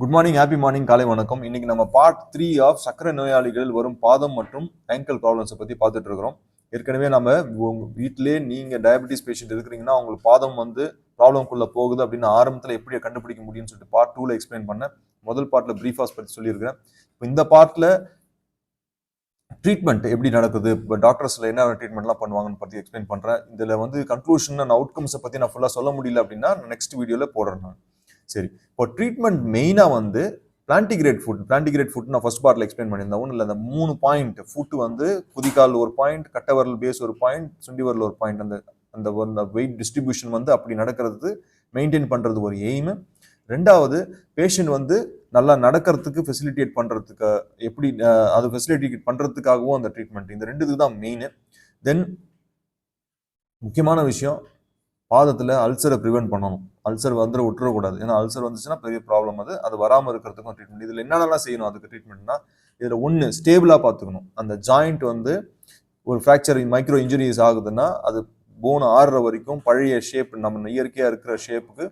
Good morning happy morning காலை வணக்கம். இன்னைக்கு நம்ம பார்ட் த்ரீ ஆஃப் சக்கரை நோயாளிகளில் வரும் பாதம் மற்றும் ஆங்கிள் ப்ராப்ளம்ஸை பற்றி பார்த்துட்டு இருக்கிறோம். ஏற்கனவே நம்ம உங்கள் வீட்டிலே நீங்கள் டயபெட்டிஸ் பேஷண்ட் இருக்கிறீங்கன்னா உங்களுக்கு பாதம் வந்து ப்ராப்ளம்குள்ளே போகுது அப்படின்னு ஆரம்பத்தில் எப்படி கண்டுபிடிக்க முடியும்னு சொல்லிட்டு பார்ட் டூவில் எக்ஸ்பிளைன் பண்ணேன். முதல் பார்ட்டில் ப்ரீஃபாஸ் பற்றி சொல்லியிருக்கிறேன். இப்போ இந்த பார்ட்டில் ட்ரீட்மெண்ட் எப்படி நடக்குது? இப்போ டாக்டர்ஸில் என்ன ட்ரீட்மெண்ட்லாம் பண்ணுவாங்கன்னு பற்றி எக்ஸ்பிளைன் பண்ணுறேன் இதில் வந்து கன்க்ளூஷன் அண்ட் அவுட்கம்ஸை பற்றி நான் ஃபுல்லாக சொல்ல முடியல அப்படின்னா நெக்ஸ்ட் வீடியோவில் போடுறேன் நான். சரி. இப்போ ட்ரீட்மெண்ட் மெயினாக வந்து பிளான்டிகிரேட் ஃபுட் பிளான்டிகிரேட் ஃபுட் நான் ஃபர்ஸ்ட் பார்ட்டில் எக்ஸ்பிளைன் பண்ணியிருந்தேன். ஒன்றும் இல்லை அந்த மூணு பாயிண்ட் ஃபுட் வந்து குதிக்கால் ஒரு பாயிண்ட் கட்டவரல் பேஸ் ஒரு பாயிண்ட் சுண்டிவரல் ஒரு பாயிண்ட் அந்த அந்த வெயிட் டிஸ்ட்ரிபியூஷன் வந்து அப்படி நடக்கிறது மெயின்டைன் பண்ணுறது ஒரு எய்மு ரெண்டாவது பேஷண்ட் வந்து நல்லா நடக்கிறதுக்கு ஃபெசிலிட்டேட் பண்ணுறதுக்கு எப்படி அது ஃபெசிலிட்டேட் பண்ணுறதுக்காகவும் அந்த ட்ரீட்மெண்ட் இந்த ரெண்டுத்துக்கு தான் மெயின் தென் முக்கியமான விஷயம் பாதத்தில் அல்சரை ப்ரிவென்ட் பண்ணணும். அல்சர் வந்துட விட்டுறக்கூடாது ஏன்னா அல்சர் வந்துச்சுன்னா பெரிய ப்ராப்ளம் அது. அது வராமல் இருக்கிறதுக்கும் ட்ரீட்மெண்ட் இதில் என்னென்னலாம் செய்யணும்? அதுக்கு ட்ரீட்மெண்ட்னா இதில் ஒன்று ஸ்டேபிளாக பார்த்துக்கணும். அந்த ஜாயிண்ட் வந்து ஒரு ஃப்ராக்சர் மைக்ரோ இன்ஜுரிஸ் ஆகுதுன்னா அது போன் ஆடுற வரைக்கும் பழைய ஷேப் நம்ம இயற்கையாக இருக்கிற ஷேப்புக்கு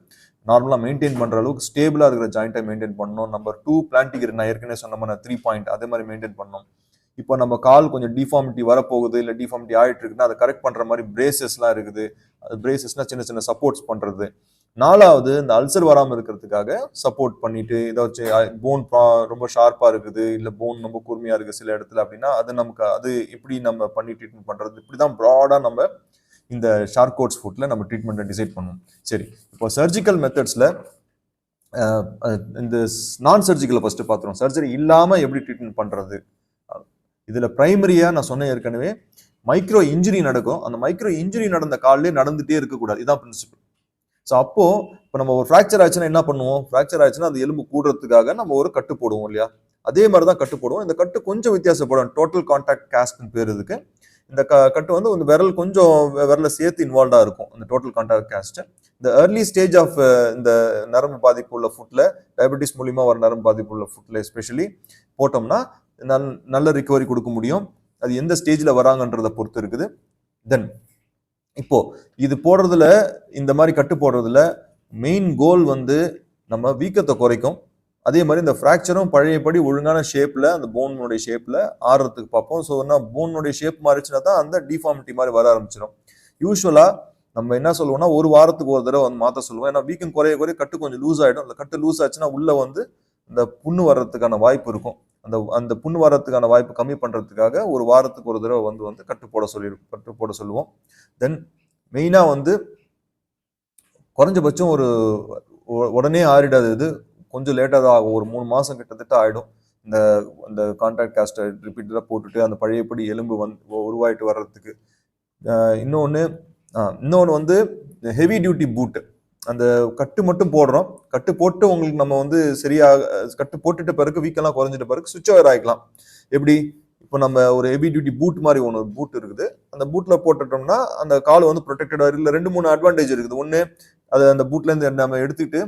நார்மலாக மெயின்டைன் பண்ணுற அளவுக்கு ஸ்டேபிளாக இருக்கிற ஜாயிண்ட்டை மெயின்டைன் பண்ணணும். நம்பர் டூ பிளான்டிகர் நான் ஏற்கனவே சொன்ன மாதிரி த்ரீ பாயிண்ட் அதே மாதிரி மெயின்டைன் பண்ணணும். இப்போ நம்ம கால் கொஞ்சம் டிஃபார்மிட்டி வரப்போகுது இல்லை டிஃபார்மிட்டி ஆகிட்டு இருக்குன்னா அதை கரெக்ட் பண்ணுற மாதிரி பிரேசஸ்லாம் இருக்குது. அது பிரேசஸ்னால் சின்ன சின்ன சப்போர்ட்ஸ் பண்ணுறது நாலாவது இந்த அல்சர் வராமல் இருக்கிறதுக்காக சப்போர்ட் பண்ணிட்டு ஏதாச்சும் போன் ரொம்ப ஷார்ப்பாக இருக்குது இல்லை போன் ரொம்ப கூர்மையாக இருக்குது சில இடத்துல அப்படின்னா அது நமக்கு அது எப்படி நம்ம பண்ணி ட்ரீட்மெண்ட் பண்ணுறது இப்படி தான் ப்ராடாக நம்ம இந்த ஷார்க் கோட்ஸ் ஃபுட்டில் நம்ம ட்ரீட்மெண்ட்டை டிசைட் பண்ணுவோம் சரி இப்போ சர்ஜிக்கல் மெத்தட்ஸில் இந்த நான் சர்ஜிக்கலை ஃபஸ்ட்டு பார்த்துருவோம் சர்ஜரி இல்லாமல் எப்படி ட்ரீட்மெண்ட் பண்ணுறது இதில் ப்ரைமரியாக நான் சொன்னேன் ஏற்கனவே மைக்ரோ இன்ஜுரி நடக்கும். அந்த மைக்ரோ இன்ஜுரி நடந்த கால்லே நடந்துகிட்டே இருக்கக்கூடாது. இதுதான் பிரின்சிபல் ஸோ அப்போ இப்போ நம்ம ஒரு ஃப்ராக்சர் ஆச்சுன்னா என்ன பண்ணுவோம்? ஃப்ராக்சர் ஆச்சுன்னா அந்த எலும்பு கூடுறதுக்காக நம்ம ஒரு கட்டு போடுவோம் இல்லையா? அதே மாதிரி தான் கட்டு போடுவோம். இந்த கட்டு கொஞ்சம் வித்தியாசப்படும். டோட்டல் கான்டாக்ட் காஸ்ட்னு பேர் இதுக்கு. இந்த க கட்டு வந்து இந்த விரல் கொஞ்சம் விரல சேர்த்து இன்வால்வ்டாக இருக்கும். இந்த டோட்டல் கான்டாக்ட் காஸ்ட்டு இந்த ஏர்லி ஸ்டேஜ் ஆஃப் இந்த நரம்பு பாதிப்பு உள்ள ஃபுட்டில் டயபெட்டிஸ் மூலிமா வர நரம்பு பாதிப்பு உள்ள ஃபுட்டில் எஸ்பெஷலி போட்டோம்னா நல் நல்ல ரிக்கவரி கொடுக்க முடியும். அது எந்த ஸ்டேஜில் வராங்கன்றதை பொறுத்து இருக்குது. தென் இப்போ இது போடுறதுல இந்த மாதிரி கட்டு போடுறதுல மெயின் கோல் வந்து நம்ம வீக்கத்தை குறைக்கும். அதே மாதிரி இந்த ஃப்ராக்சரும் பழையபடி ஒழுங்கான ஷேப்பில் அந்த போனுடைய ஷேப்பில் ஆடுறதுக்கு பார்ப்போம். ஸோ என்ன போனுடைய ஷேப் மாறிச்சுன்னா தான் அந்த டிஃபார்மிட்டி மாதிரி வர ஆரம்பிச்சிடும் யூஸ்வலாக நம்ம என்ன சொல்லுவோம்னா ஒரு வாரத்துக்கு ஒரு தடவை வந்து மாற்ற சொல்லுவோம். ஏன்னா வீக்கம் குறைய குறைய கட்டு கொஞ்சம் லூஸ் ஆகிடும் அந்த கட்டு லூஸ் ஆச்சுன்னா உள்ளே வந்து இந்த புண்ணு வர்றதுக்கான வாய்ப்பு இருக்கும். அந்த அந்த புண் வரத்துக்கான வாய்ப்பு கம்மி பண்ணுறதுக்காக ஒரு வாரத்துக்கு ஒரு தடவை வந்து வந்து கட்டு போட சொல்லி கட்டு போட சொல்லுவோம். தென் மெயினாக வந்து குறைஞ்சபட்சம் ஒரு உடனே ஆறிடாது இது. கொஞ்சம் லேட்டாக தான் ஆகும். ஒரு மூணு மாதம் கிட்டத்தட்ட ஆகிடும் இந்த அந்த கான்ட்ராக்ட் காஸ்ட்டை ரிப்பீட்டடாக போட்டுட்டு அந்த பழையபடி எலும்பு வந்து உருவாயிட்டு வர்றதுக்கு. இன்னொன்று இன்னொன்று வந்து ஹெவி டியூட்டி பூட்டு அந்த கட்டு மட்டும் போடுறோம். கட்டு போட்டு உங்களுக்கு நம்ம வந்து சரியாக கட்டு போட்டுட்ட பிறகு வீக்கெல்லாம் குறைஞ்சிட்ட பிறகு சுவிட்ச் ஓவர் ஆகிக்கலாம் எப்படி? இப்போ நம்ம ஒரு ஹெவி டியூட்டி பூட் மாதிரி ஒன்று பூட் இருக்குது. அந்த பூட்டில் போட்டுட்டோம்னா அந்த கால் வந்து ப்ரொடெக்டடாக இல்லை ரெண்டு மூணு அட்வான்டேஜ் இருக்குது. ஒன்று அது அந்த பூட்லேருந்து நம்ம எடுத்துக்கிட்டு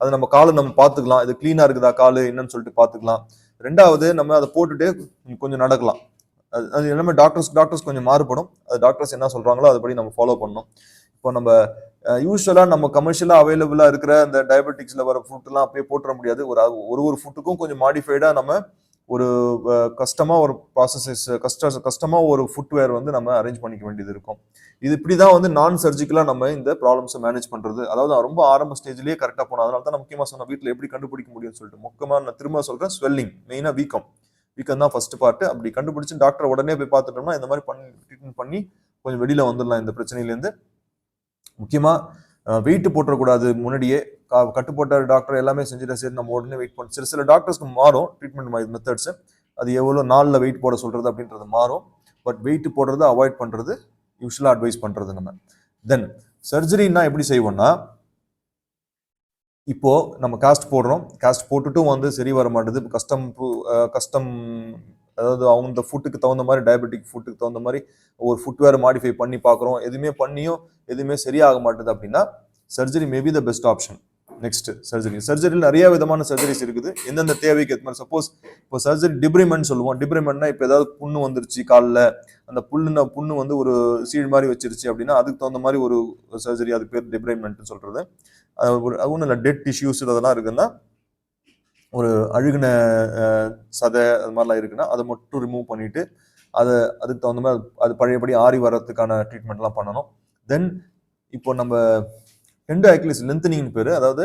அதை நம்ம காலை நம்ம பார்த்துக்கலாம். இது க்ளீனாக இருக்குதா கால் என்னன்னு சொல்லிட்டு பார்த்துக்கலாம். ரெண்டாவது நம்ம அதை போட்டுட்டு கொஞ்சம் நடக்கலாம். அது அது எல்லாமே டாக்டர்ஸ் டாக்டர்ஸ் கொஞ்சம் மாறுபடும். அது டாக்டர்ஸ் என்ன சொல்கிறாங்களோ அதுபடி நம்ம ஃபாலோ பண்ணணும். இப்போ நம்ம யூஸ்வலாக நம்ம கமர்ஷியலாக அவைலபிளாக இருக்கிற அந்த டயபெட்டிக்ஸில் வர ஃபுட்லாம் அப்படியே போட்டுற முடியாது. ஒரு ஒரு ஒரு ஃபுட்டுக்கும் கொஞ்சம் மாடிஃபைடாக நம்ம ஒரு கஷ்டமாக ஒரு ப்ராசஸஸ் கஷ்ட கஷ்டமாக ஒரு ஃபுட்வேர் வந்து நம்ம அரேஞ்ச் பண்ணிக்க வேண்டியது இருக்கும். இது இப்படி தான் வந்து நான் சர்ஜிக்கலாக நம்ம இந்த ப்ராப்ளம்ஸை மேனேஜ் பண்ணுறது அதாவது ரொம்ப ஆரம்ப ஸ்டேஜ்லேயே கரெக்டாக போனோம் அதனால தான் முக்கியமாக சொன்ன வீட்டில் எப்படி கண்டுபிடிக்க முடியும்னு சொல்லிட்டு. முக்கியமாக நான் திரும்ப சொல்கிறேன் ஸ்வெல்லிங் மெயினாக வீக்கம். வீக்கம் தான் ஃபஸ்ட்டு பார்ட்டு அப்படி கண்டுபிடிச்சு டாக்டர் உடனே போய் பார்த்துட்டோம்னா இந்த மாதிரி பண்ணி ட்ரீட்மெண்ட் பண்ணி கொஞ்சம் வெளியில் வந்துடலாம் இந்த பிரச்சனையிலேருந்து. முக்கியமாக வெயிட் போட்டுறக்கூடாது. முன்னாடியே கா- கட்டு போட்ட டாக்டர் எல்லாமே செஞ்சுட்டு சரி நம்ம உடனே வெயிட் பண்ண சில சில டாக்டர்ஸ்க்கு மாறும் ட்ரீட்மெண்ட் மெத்தட்ஸ் அது எவ்வளோ நாளில் வெயிட் போட சொல்கிறது அப்படின்றது மாறும். பட் வெயிட் போடுறத அவாய்ட் பண்ணுறது யூஸ்வலாக அட்வைஸ் பண்ணுறது நம்ம. தென் சர்ஜரின்னா எப்படி செய்வோம்னா இப்போது நம்ம காஸ்ட் போடுறோம். காஸ்ட் போட்டுட்டும் வந்து சரி வர மாட்டேது. கஸ்டம் கஸ்டம் கஸ்டம் அதாவது அவங்க ஃபுட்டுக்கு தகுந்த மாதிரி டயபெட்டிக் ஃபுட்டுக்கு தகுந்த மாதிரி ஒரு ஃபுட்வேர் மாடிஃபை பண்ணி பார்க்குறோம். எதுவுமே பண்ணியும் எதுவுமே சரியாக மாட்டுது அப்படின்னா surgery maybe the best option next surgery சர்ஜரியில் நிறைய விதமான சர்ஜரிஸ் இருக்குது. எந்தெந்த தேவைக்கு ஏற்ற மாதிரி சப்போஸ் இப்போ சர்ஜரி டிப்ரிமெண்ட் சொல்லுவோம். டிப்ரிமெண்ட்னா இப்போ ஏதாவது புண்ணு வந்துருச்சு காலில். அந்த புல்லுன புண்ணு வந்து ஒரு சீழ் மாதிரி வச்சிருச்சு அப்படின்னா அதுக்கு தகுந்த மாதிரி ஒரு சர்ஜரி அதுக்கு பேர் டிப்ரிமெண்ட்னு சொல்கிறது அது ஒன்றும் இல்லை டெட் டிஷ்யூஸ் அதெல்லாம் இருக்குன்னா ஒரு அழுகின சதை அது மாதிரிலாம் இருக்குன்னா அதை மட்டும் ரிமூவ் பண்ணிட்டு அதை அதுக்கு தகுந்த மாதிரி அது- பழையபடி ஆறி வர்றதுக்கான ட்ரீட்மெண்ட்லாம் பண்ணணும். தென் இப்போ நம்ம எண்டோ ஆக்லிஸ் லென்த்தனிங்னு பேர் அதாவது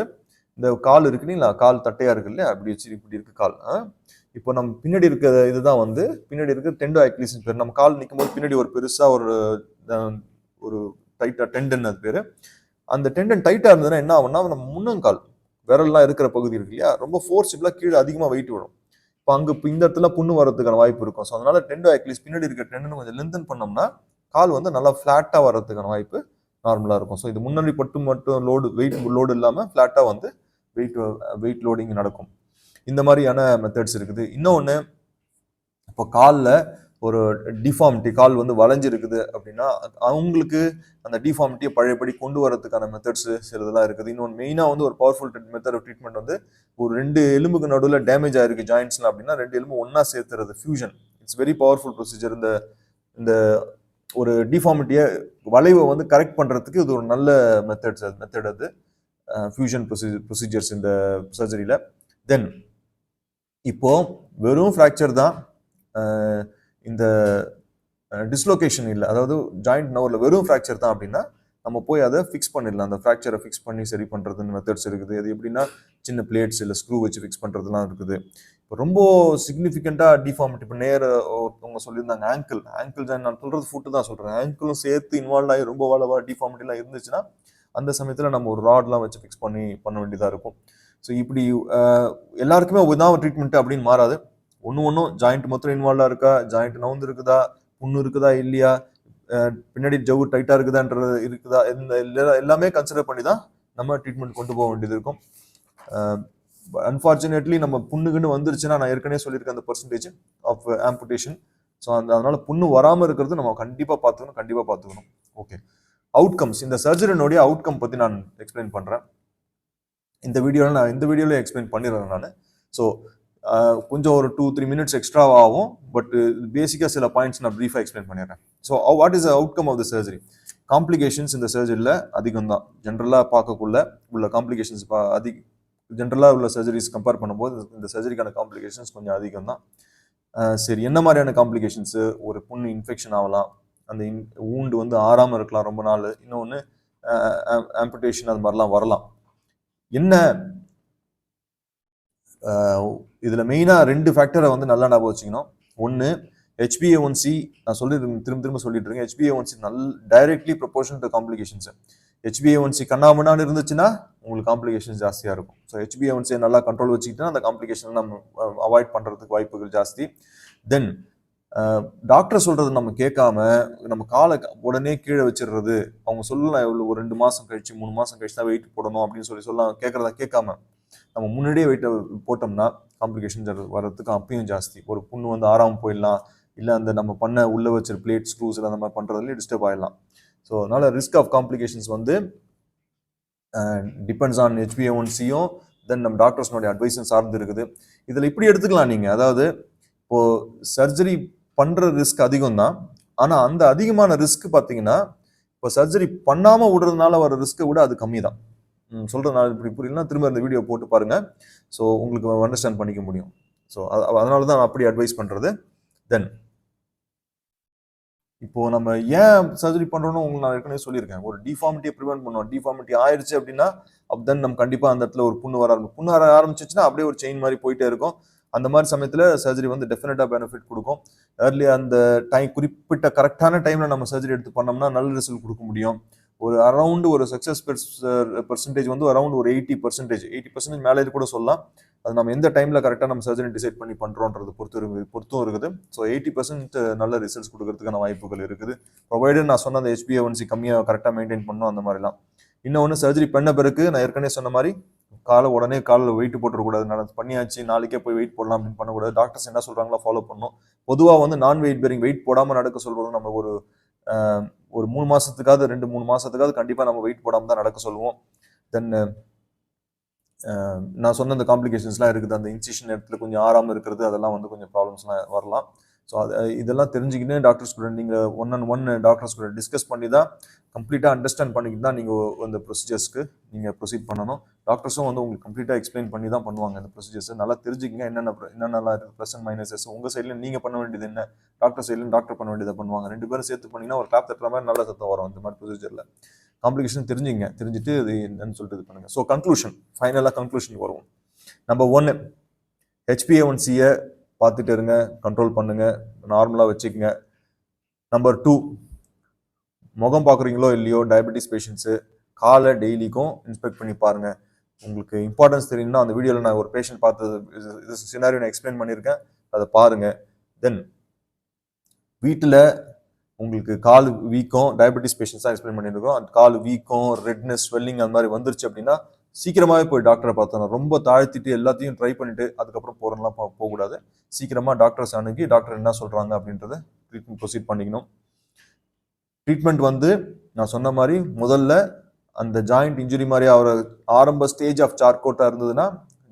இந்த கால் இருக்கு இல்லைங்களா கால் தட்டையாக இருக்கு இல்லையா அப்படி வச்சு இப்படி இருக்கு கால் இப்போ நம்ம பின்னாடி இருக்க இதுதான் வந்து பின்னாடி இருக்க டெண்டோ ஆக்லிஸ் பேர். நம்ம கால் நிற்கும் போது பின்னாடி ஒரு பெருசாக ஒரு ஒரு டைட்டாக டெண்டன் அது பேர். அந்த டெண்டன் டைட்டாக இருந்ததுன்னா என்ன ஆகும்னா நம்ம முன்னங்கால் விரல்லாம் இருக்கிற பகுதி இருக்கு இல்லையா? ரொம்ப ஃபோர்ஸிபிளா கீழே அதிகமாக வெயிட் விடும் இப்போ அங்கே இப்போ இந்த இடத்துல புண்ணு வரதுக்கான வாய்ப்பு இருக்கும். ஸோ அதனால டெண்டோ ஆக்லிஸ் பின்னாடி இருக்கிற டெண்டன் கொஞ்சம் லென்தன் பண்ணோம்னா கால் வந்து நல்லா ஃப்ளாட்டாக வர்றதுக்கான வாய்ப்பு நார்மலாக இருக்கும். ஸோ இது முன்னாடி பட்டு மட்டும் லோடு வெயிட் லோடு இல்லாமல் ஃப்ளாட்டாக வந்து வெயிட் வெயிட் லோடிங் நடக்கும். இந்த மாதிரியான மெத்தட்ஸ் இருக்குது. இன்னொன்று இப்போ காலில் ஒரு டிஃபார்மிட்டி கால் வந்து வளைஞ்சிருக்குது அப்படின்னா அவங்களுக்கு அந்த டிஃபார்மிட்டியை பழையபடி கொண்டு வரதுக்கான மெத்தட்ஸ் சிலதெல்லாம் இருக்குது. இன்னொன்று மெயினாக வந்து ஒரு பவர்ஃபுல் மெத்தட் ஆஃப் ட்ரீட்மெண்ட் வந்து ஒரு ரெண்டு எலும்புக்கு நடுவில் டேமேஜ் ஆயிருக்கு ஜாயின்ஸ்லாம் அப்படின்னா ரெண்டு எலும்பு ஒன்றா சேர்த்துறது fusion it's very powerful procedure இந்த இந்த ஒரு டிஃபார்மிட்டியை வளைவை வந்து கரெக்ட் பண்ணுறதுக்கு இது ஒரு நல்ல மெத்தட்ஸ் அது மெத்தட் அது. ஃபியூஷன் ப்ரொசீஜர் ப்ரொசீஜர்ஸ் இந்த சர்ஜரியில் தென் இப்போது வெறும் ஃப்ராக்சர் தான் இந்த டிஸ்லொகேஷன் இல்லை. அதாவது ஜாயிண்ட் நவரில் வெறும் ஃப்ராக்சர் தான் அப்படின்னா நம்ம போய் அதை ஃபிக்ஸ் பண்ணிடலாம். அந்த ஃப்ராக்சரை ஃபிக்ஸ் பண்ணி சரி பண்ணுறதுன்னு மெத்தட்ஸ் இருக்குது. அது எப்படின்னா சின்ன பிளேட்ஸ் இல்லை ஸ்க்ரூ வச்சு ஃபிக்ஸ் பண்ணுறதுலாம் இருக்குது. இப்போ ரொம்ப சிக்னிஃபிகண்ட்டாக டிஃபார்மிட்டி இப்போ நேர ஒருத்தவங்க சொல்லியிருந்தாங்க ஆங்கிள் ஆங்கிள் ஜாயின் நான் சொல்கிறது ஃபுட்டு தான் சொல்கிறேன் ஆங்கிளும் சேர்த்து இன்வால்வ் ஆகி ரொம்ப வளவா டிஃபார்மிட்டிலாம் இருந்துச்சுன்னா அந்த சமயத்தில் நம்ம ஒரு ராட்லாம் வச்சு ஃபிக்ஸ் பண்ணி பண்ண வேண்டியதாக இருக்கும். ஸோ இப்படி எல்லாருக்குமே எல்லாருக்குமே ஒதான் ட்ரீட்மெண்ட் அப்படின்னு மாறாது. ஒன்று ஒன்றும் ஜாயிண்ட் மொத்தம் இன்வால்வாக இருக்கா? ஜாயிண்ட் நவுந்து இருக்குதா? புண்ணு இருக்குதா? இல்லையா? பின்னாடி ஜவு டைட்டாக இருக்குதான்றது இருக்குதா? இந்த எல்லாமே கன்சிடர் பண்ணி தான் நம்ம ட்ரீட்மெண்ட் கொண்டு போக வேண்டியது இருக்கும். அன்ஃபார்ச்சுனேட்லி நம்ம புண்ணுக்குன்னு வந்துருச்சுன்னா நான் ஏற்கனவே சொல்லியிருக்கேன் அந்த பர்சன்டேஜ் ஆஃப் ஆம்புடேஷன் ஸோ அந்த அதனால் புண்ணு வராமல் இருக்கிறது நம்ம கண்டிப்பாக பார்த்துக்கணும் கண்டிப்பாக பார்த்துக்கணும். ஓகே அவுட்கம்ஸ் இந்த சர்ஜரினுடைய அவுட்கம் பற்றி நான் எக்ஸ்பிளைன் பண்ணுறேன் இந்த வீடியோவில் நான் இந்த வீடியோவில் எக்ஸ்பிளைன் பண்ணிடுறேன் நான். ஸோ கொஞ்சம் ஒரு டூ த்ரீ மினிட்ஸ் எக்ஸ்ட்ரா ஆகும். பட் பேசிக்காக uh, சில பாயிண்ட்ஸ் நான் ப்ரீஃபாக எக்ஸ்பிளைன் பண்ணிடுறேன். So what is outcome of the surgery complications இந்த சர்ஜரியில் அதிகம் தான் ஜென்ரலாக பார்க்கக்குள்ள உள்ள காம்ப்ளிகேஷன்ஸ் அதிக ஜென்ரலாக உள்ள சர்ஜரிஸ் கம்பேர் பண்ணும்போது இந்த சர்ஜரிக்கான காம்ப்ளிகேஷன்ஸ் கொஞ்சம் அதிகம் தான் சரி என்ன மாதிரியான காம்ப்ளிகேஷன்ஸு ஒரு புண்ணு இன்ஃபெக்ஷன் ஆகலாம். அந்த இன் ஊண்டு வந்து ஆறாமல் இருக்கலாம் ரொம்ப நாள். இன்னொன்று ஆம்புடேஷன் அது மாதிரிலாம் வரலாம். என்ன இதில் மெயினாக ரெண்டு ஃபேக்டரை வந்து நல்லா ஞாபகம் வச்சுக்கணும். ஒன்று ஹெச்பிஏ ஒன் சி நான் சொல்லி திரும்ப திரும்ப சொல்லிட்டு இருக்கேன். ஹெச்பிஏ ஒன் நல் directly proportion to complications H B A one C கண்ணாமண்ணான்னு இருந்துச்சுன்னா உங்களுக்கு காம்ப்ளிகேஷன் ஜாஸ்தியாக இருக்கும். ஸோ ஹெச்பிஏ ஒன்சியை நல்லா கண்ட்ரோல் வச்சுக்கிட்டா அந்த காம்ப்ளிகேஷன் நம்ம அவாய்ட் பண்ணுறதுக்கு வாய்ப்புகள் ஜாஸ்தி. தென் டாக்டர் சொல்கிறது நம்ம கேட்காம நம்ம காலை உடனே கீழே வச்சிடுறது. அவங்க சொல்லலாம் எவ்வளோ ஒரு ரெண்டு மாதம் கழிச்சு மூணு மாதம் கழிச்சு தான் வெயிட் போடணும் அப்படின்னு சொல்லி சொல்லலாம் கேட்குறத கேட்காம நம்ம முன்னாடியே வெயிட்டை போட்டோம்னா காம்ப்ளிகேஷன்ஸ் வர்றதுக்கு அப்பயும் ஜாஸ்தி. ஒரு புண்ணு வந்து ஆறாமல் போயிடலாம். இல்லை அந்த நம்ம பண்ண உள்ளே வச்சிரு பிளேட் ஸ்க்ரூஸ் அந்த மாதிரி பண்ணுறதுலேயே டிஸ்டர்ப் ஆயிடலாம். ஸோ அதனால் ரிஸ்க் ஆஃப் காம்ப்ளிகேஷன்ஸ் வந்து depends on H B A ஒன்சியும் then நம்ம டாக்டர்ஸ்னுடைய அட்வைஸும் சார்ந்து இருக்குது. இதில் இப்படி எடுத்துக்கலாம் நீங்கள் அதாவது இப்போது சர்ஜரி பண்ணுற ரிஸ்க் அதிகம் தான் ஆனால் அந்த அதிகமான ரிஸ்க் பார்த்தீங்கன்னா இப்போ சர்ஜரி பண்ணாமல் விடுறதுனால வர ரிஸ்க்கை விட அது கம்மி தான் சொல்கிறேன் நான் இப்படி புரியலனா திரும்ப இந்த வீடியோ போட்டு பாருங்கள் ஸோ உங்களுக்கு அண்டர்ஸ்டாண்ட் பண்ணிக்க முடியும். ஸோ அதனால தான் நான் அப்படி அட்வைஸ் பண்ணுறது தென் இப்போ நம்ம ஏன் சர்ஜரி பண்றோம்னு உங்களுக்கு நான் ஏற்கனவே சொல்லியிருக்கேன். ஒரு டிஃபார்மிட்டியை ப்ரிவென்ட் பண்ணோம் டிஃபார்மிட்டி ஆயிடுச்சு அப்படின்னா அப் தென் நம்ம கண்டிப்பாக அந்த இடத்துல ஒரு புண்ணு வர ஆரம்பிக்கும். புண்ணு வர ஆரம்பிச்சிச்சுன்னா அப்படியே ஒரு செயின் மாதிரி போயிட்டே இருக்கும். அந்த மாதிரி சமயத்தில் சர்ஜரி வந்து டெஃபினட்டாக பெனிஃபிட் கொடுக்கும். ஏர்லி அந்த டைம் குறிப்பிட்ட கரெக்டான டைமில் நம்ம சர்ஜரி எடுத்து பண்ணோம்னா நல்ல ரிசல்ட் கொடுக்க முடியும். ஒரு அரவுண்டு ஒரு சக்ஸஸ் பெர்சன்டேஜ் uh, வந்து அரௌண்ட் ஒரு எயிட்டி பர்சன்டேஜ் எயிட்டி பர்சன்டேஜ் மேலே கூட சொல்லலாம். அது நம்ம எந்த டைமில் கரெக்டாக நம்ம சர்ஜரி டிசைட் பண்ணி பண்ணுறோன்றது பொறுத்து பொறுத்தும் இருக்குது. ஸோ எயிட்டி பர்சன்ட் நல்ல ரிசல்ட்ஸ் கொடுக்கறதுக்கான வாய்ப்புகள் இருக்குது. ப்ரொவைடர் நான் சொன்ன அந்த ஹெச்பிஏ ஒன்சி கம்மியாக கரெக்டாக மெயின்டைன் பண்ணணும் அந்த மாதிரிலாம். இன்னொன்று சர்ஜரி பண்ண பிறகு நான் ஏற்கனவே சொன்ன மாதிரி காலை உடனே காலில் வெயிட் போட்டுறக்கூடாது. நான் பண்ணியாச்சு நாளைக்கே போய் வெயிட் போடலாம் அப்படின்னு பண்ணக்கூடாது. டாக்டர்ஸ் என்ன சொல்கிறாங்களோ ஃபாலோ பண்ணணும். பொதுவாக வந்து நான் வெயிட் பேரிங் வெயிட் போடாமல் நடக்க சொல்கிறது நம்ம ஒரு ஒரு மூணு மாதத்துக்காவது ரெண்டு மூணு மாதத்துக்காவது கண்டிப்பாக நம்ம வெயிட் போடாமல் தான் நடக்க சொல்லுவோம். தென் நான் சொன்ன அந்த காம்ப்ளிகேஷன்ஸ்லாம் இருக்குது. அந்த இன்சிஷன் இடத்துல கொஞ்சம் ஆறாமல் இருக்கிறது அதெல்லாம் வந்து கொஞ்சம் ப்ராப்ளம்ஸ்லாம் வரலாம். ஸோ அது இதெல்லாம் தெரிஞ்சுக்கின்னு டாக்டர்ஸ் கூட நீங்கள் ஒன் அண்ட் ஒன் டாக்டர்ஸ் கூட டிஸ்கஸ் பண்ணி தான் கம்ப்ளீட்டாக அண்டர்ஸ்டாண்ட் பண்ணிக்கிட்டு தான் நீங்கள் அந்த ப்ரொசீஜர்ஸ்க்கு நீங்கள் ப்ரொசீட் பண்ணணும். டாக்டர்ஸும் வந்து உங்களுக்கு கம்ப்ளீட்டாக எக்ஸ்பிளைன் பண்ணி தான் பண்ணுவாங்க இந்த ப்ரொசீஜர்ஸ் நல்லா தெரிஞ்சுக்கங்க என்னென்ன என்னென்னலாம் இருக்குது ப்ளஸ் அண்ட் மைனஸஸ் உங்கள் சைடில் நீங்கள் பண்ண வேண்டியது என்ன? டாக்டர் சைடில் டாக்டர் பண்ண வேண்டியதை பண்ணுவாங்க. ரெண்டு பேரும் சேர்த்து பண்ணிங்கன்னா ஒரு கிளாப் தட்டுற மாதிரி நல்ல சத்தம் வரும் இந்த மாதிரி ப்ரொசீஜரில் காம்ப்ளிகேஷன் தெரிஞ்சுங்க தெரிஞ்சுட்டு இது என்னன்னு சொல்லிட்டு இது பண்ணுங்க. ஸோ கன்க்ளூஷன் ஃபைனலாக கன்க்ளூஷன் வருவோம். நம்பர் ஒன்று ஹெச்பிஏ பார்த்துட்டு இருங்க கண்ட்ரோல் பண்ணுங்க நார்மலாக வச்சுக்கோங்க. நம்பர் டூ முகம் பார்க்குறீங்களோ இல்லையோ டயபெட்டிஸ் பேஷண்ட்ஸு காலை டெய்லிக்கும் இன்ஸ்பெக்ட் பண்ணி பாருங்கள் உங்களுக்கு இம்பார்ட்டன்ஸ் தெரியும்னா அந்த வீடியோவில் நான் ஒரு பேஷண்ட் பார்த்தது இது- இது சினாரியோ நான் எக்ஸ்பிளைன் பண்ணியிருக்கேன். அதை பாருங்கள் தென் வீட்டில் உங்களுக்கு கால் வீக்கம் டயபெட்டிஸ் பேஷண்ட்ஸ் தான் எக்ஸ்பிளைன் பண்ணியிருக்கோம். அந்த கால் வீக்கம் ரெட்னஸ் ஸ்வெல்லிங் அந்த மாதிரி வந்துருச்சு அப்படின்னா சீக்கிரமாகவே போய் டாக்டரை பார்த்தோம் ரொம்ப தாழ்த்திட்டு எல்லாத்தையும் ட்ரை பண்ணிட்டு அதுக்கப்புறம் போகிறலாம் போகக்கூடாது. சீக்கிரமாக டாக்டர்ஸ் அணுகி டாக்டர் என்ன சொல்கிறாங்க அப்படின்றத ட்ரீட்மெண்ட் ப்ரொசீட் பண்ணிக்கணும். ட்ரீட்மெண்ட் வந்து நான் சொன்ன மாதிரி முதல்ல அந்த ஜாயிண்ட் இன்ஜுரி மாதிரி ஆகிற ஆரம்ப ஸ்டேஜ் ஆஃப் சார்கோட்டாக இருந்ததுன்னா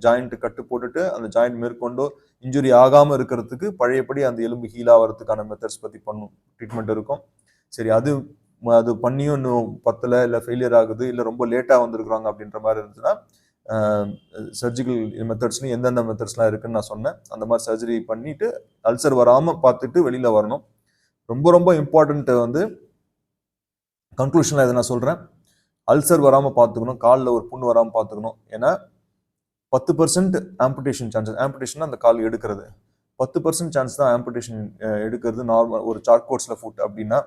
ஜாயிண்ட்டு கட்டு போட்டுட்டு அந்த ஜாயிண்ட் மேற்கொண்டோ இன்ஜுரி ஆகாமல் இருக்கிறதுக்கு பழையபடி அந்த எலும்பு ஹீல் ஆகிறதுக்கான மெத்தட்ஸ் பற்றி பண்ணும். ட்ரீட்மெண்ட் இருக்கும். சரி அது அது பண்ணியும் இன்னும் பத்தலை இல்லை ஃபெயிலியர் ஆகுது இல்லை ரொம்ப லேட்டாக வந்திருக்கிறாங்க அப்படின்ற மாதிரி இருந்துச்சுன்னா சர்ஜிக்கல் மெத்தட்ஸ்லையும் எந்தெந்த மெத்தட்ஸ்லாம் இருக்குன்னு நான் சொன்னேன். அந்த மாதிரி சர்ஜரி பண்ணிட்டு அல்சர் வராமல் பார்த்துட்டு வெளியில் வரணும். ரொம்ப ரொம்ப இம்பார்ட்டண்ட்டு வந்து கன்க்ளூஷனில் இதை நான் சொல்கிறேன் அல்சர் வராமல் பார்த்துக்கணும். காலில் ஒரு புண்ணு வராமல் பார்த்துக்கணும். ஏன்னா பத்து பர்சன்ட் ஆம்புடேஷன் சான்சஸ் ஆம்புடேஷன் அந்த கால் எடுக்கிறது. பத்து பர்சன்ட் சான்ஸ் தான் ஆம்புடேஷன் எடுக்கிறது. நார்மல் ஒரு சார்கோட்ஸில் ஃபுட் அப்படின்னா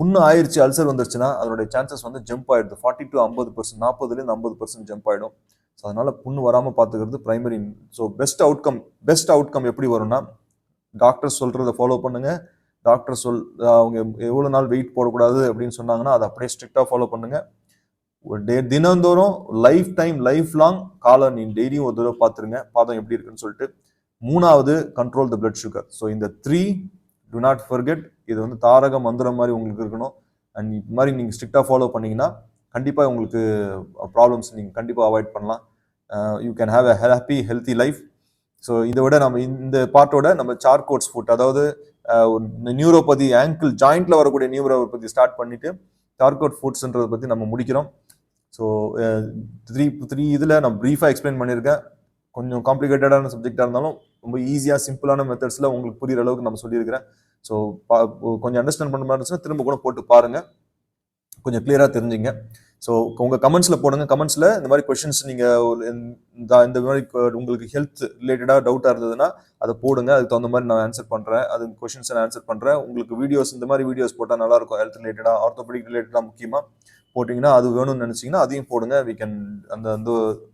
புண்ணு ஆயிடுச்சு அல்சர் வந்துருச்சுன்னா அதனுடைய சான்சஸ் வந்து ஜம்ப் ஆயிடுது. ஃபார்ட்டி டு ஐம்பது பர்சன்ட் நாற்பதுலேருந்து ஐம்பது பர்சன்ட் ஜம்ப் ஆகிடும் ஸோ அதனால புண்ணு வராமல் பார்த்துக்கிறது primary so best outcome best outcome எப்படி வரும்னா டாக்டர் சொல்கிறத ஃபாலோ பண்ணுங்கள் டாக்டர் சொல் அவங்க எவ்வளோ நாள் வெயிட் போடக்கூடாது அப்படின்னு சொன்னாங்கன்னா அதை அப்படியே ஸ்ட்ரிக்டாக ஃபாலோ பண்ணுங்கள் தினந்தோறும் லைஃப் டைம் லைஃப் லாங் காலை நீ டெய்லியும் ஒரு தடவை பார்த்துருங்க. பாதம் எப்படி இருக்குன்னு சொல்லிட்டு மூணாவது control the blood sugar so இந்த த்ரீ டு நாட் ஃபர்கெட் இது வந்து தாரக மந்திரம் மாதிரி உங்களுக்கு இருக்கணும். அண்ட் இது மாதிரி நீங்கள் ஸ்ட்ரிக்டாக ஃபாலோ பண்ணிங்கன்னா கண்டிப்பாக உங்களுக்கு ப்ராப்ளம்ஸ் நீங்கள் கண்டிப்பாக அவாய்ட் பண்ணலாம். You can have a happy healthy life so இதை விட நம்ம இந்த பார்ட்டோட நம்ம சார்கோட்ஸ் ஃபுட் அதாவது நியூரோபதி ஆங்கிள் ஜாயிண்ட்ல வரக்கூடிய நியூரோபதி ஸ்டார்ட் பண்ணிட்டு சார்கோட் ஃபுட்ஸ்ன்றதை பற்றி நம்ம முடிக்கிறோம். ஸோ த்ரீ த்ரீ இதில் நான் ப்ரீஃபாக எக்ஸ்பிளைன் பண்ணியிருக்கேன். கொஞ்சம் காம்ப்ளிகேட்டடான சப்ஜெக்டாக இருந்தாலும் ரொம்ப ஈஸியாக சிம்பிளான மெத்தட்ஸில் உங்களுக்கு புரிகிற அளவுக்கு நம்ம சொல்லியிருக்கிறேன். ஸோ கொஞ்சம் அண்டர்ஸ்டாண்ட் பண்ண மாதிரி இருந்துச்சுன்னா திரும்ப கூட போட்டு பாருங்கள் கொஞ்சம் கிளியராக தெரிஞ்சுங்க. ஸோ உங்கள் கமெண்ட்ஸில் போடுங்க. கமெண்ட்ஸில் இந்த மாதிரி கொஷின்ஸ் நீங்கள் இந்த இந்த மாதிரி உங்களுக்கு ஹெல்த் ரிலேட்டடாக டவுட்டாக இருந்ததுன்னா அதை போடுங்க. அதுக்கு தகுந்த மாதிரி நான் ஆன்சர் பண்ணுறேன் அது கொஷின்ஸ் நான் ஆன்சர் பண்ணுறேன் உங்களுக்கு வீடியோஸ் இந்த மாதிரி வீடியோஸ் போட்டால் நல்லாயிருக்கும் ஹெல்த் ரிலேட்டடாக ஆர்த்தோபெடிக் ரிலேட்டடாக முக்கியமாக போட்டிங்கன்னா அது வேணும்னு நினச்சிங்கன்னா அதையும் போடுங்க. வி கேன் அந்த அந்த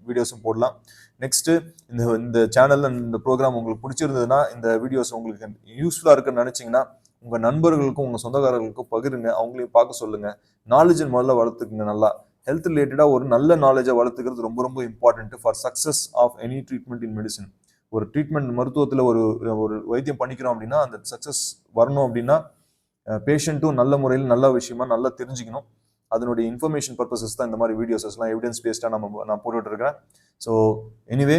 வீடியோஸும் போடலாம். நெக்ஸ்ட்டு இந்த இந்த சேனலில் இந்த ப்ரோக்ராம் உங்களுக்கு பிடிச்சிருந்ததுன்னா இந்த வீடியோஸ் உங்களுக்கு யூஸ்ஃபுல்லாக இருக்குன்னு நினச்சிங்கன்னா உங்கள் நண்பர்களுக்கும் உங்கள் சொந்தக்காரர்களுக்கும் பகிருங்க. அவங்களையும் பார்க்க சொல்லுங்கள் நாலேஜை முதல்ல வளர்த்துக்குங்க நல்லா. ஹெல்த் ரிலேட்டடாக ஒரு நல்ல நாலேஜை வளர்த்துக்கிறது ரொம்ப ரொம்ப important for success of any treatment in medicine ஒரு ட்ரீட்மெண்ட் மருத்துவத்தில் ஒரு ஒரு வைத்தியம் பண்ணிக்கிறோம் அப்படின்னா அந்த சக்ஸஸ் வரணும் அப்படின்னா பேஷண்ட்டும் நல்ல முறையில் நல்ல விஷயமா நல்லா தெரிஞ்சுக்கணும். அதனுடைய இன்ஃபர்மேஷன் பர்பஸஸ் தான் இந்த மாதிரி வீடியோஸஸ்லாம் எவிடன்ஸ் பேஸ்டாக நம்ம நான் போட்டுட்டு ஸோ எனிவே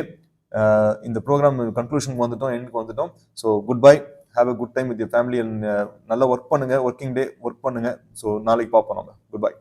இந்த ப்ரோக்ராம் கன்க்ளூஷனுக்கு வந்துட்டோம் எண்டுக்கு வந்துட்டோம். So good bye have a good time with your family and நல்லா ஒர்க் பண்ணுங்கள் ஒர்க்கிங் டே ஒர்க் பண்ணுங்கள் ஸோ நாளைக்கு பார்ப்போம் நம்ம. Good bye